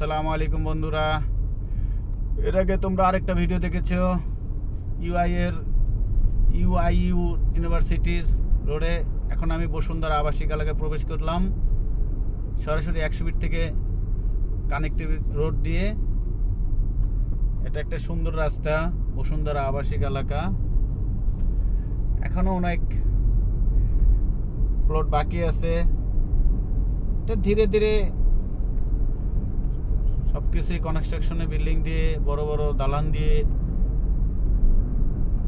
আসসালামু আলাইকুম বন্ধুরা। এর আগে তোমরা আরেকটা ভিডিও দেখেছ? ইউআই এর ইউআইইউ ইউনিভার্সিটির রোডে এখন আমি বসুন্ধরা আবাসিক এলাকায় প্রবেশ করলাম। সরাসরি একশো ফিট থেকে কানেক্টিভ রোড দিয়ে। এটা একটা সুন্দর রাস্তা, বসুন্ধরা আবাসিক এলাকা। এখনও অনেক প্লট বাকি আছে। এটা ধীরে ধীরে সব কিছুই কনস্ট্রাকশনে বিল্ডিং দিয়ে, বড় বড় দালান দিয়ে,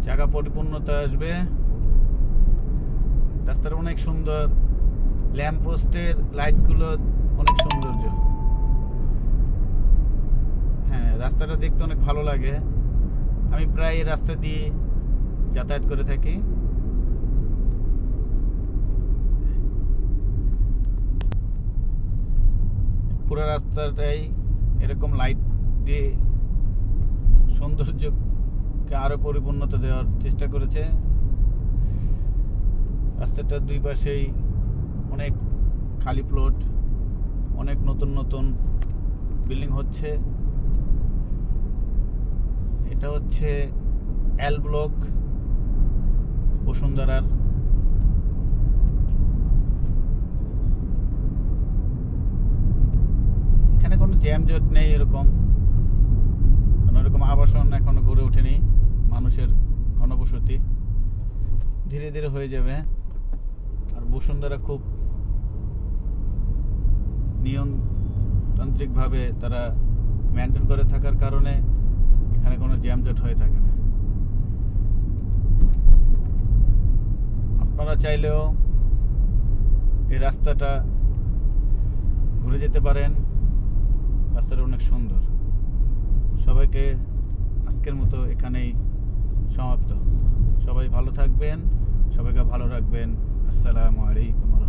জায়গা পরিপূর্ণতা আসবে। রাস্তাটা অনেক সুন্দর। ল্যাম্প পোস্টের লাইটগুলো অনেক সৌন্দর্য। হ্যাঁ রাস্তাটা দেখতে অনেক ভালো লাগে। আমি প্রায় রাস্তা দিয়ে যাতায়াত করে থাকি। পুরো রাস্তাটাই এরকম লাইট দিয়ে সৌন্দর্যকে আরও পরিপূর্ণতা দেওয়ার চেষ্টা করেছে। রাস্তাটার দুই পাশেই অনেক খালি প্লট অনেক নতুন নতুন বিল্ডিং হচ্ছে। এটা হচ্ছে এল ব্লক বসুন্ধরার এখানে কোনো জ্যাম জট নেই এরকম। কোনো এরকম আবাসন এখনও গড়ে ওঠেনি মানুষের ঘনবসতি। ধীরে ধীরে হয়ে যাবে। আর বসুন্ধরা খুব নিয়মতান্ত্রিকভাবে তারা মেনটেন করে থাকার কারণে এখানে কোনো জ্যামজট হয়ে থাকে না। আপনারা চাইলেও এই রাস্তাটা ঘুরে যেতে পারেন। সুন্দর। সবাইকে আজকের মতো এখানেই সমাপ্ত। সবাই ভালো থাকবেন সবাইকে ভালো রাখবেন। আসসালামু আলাইকুম।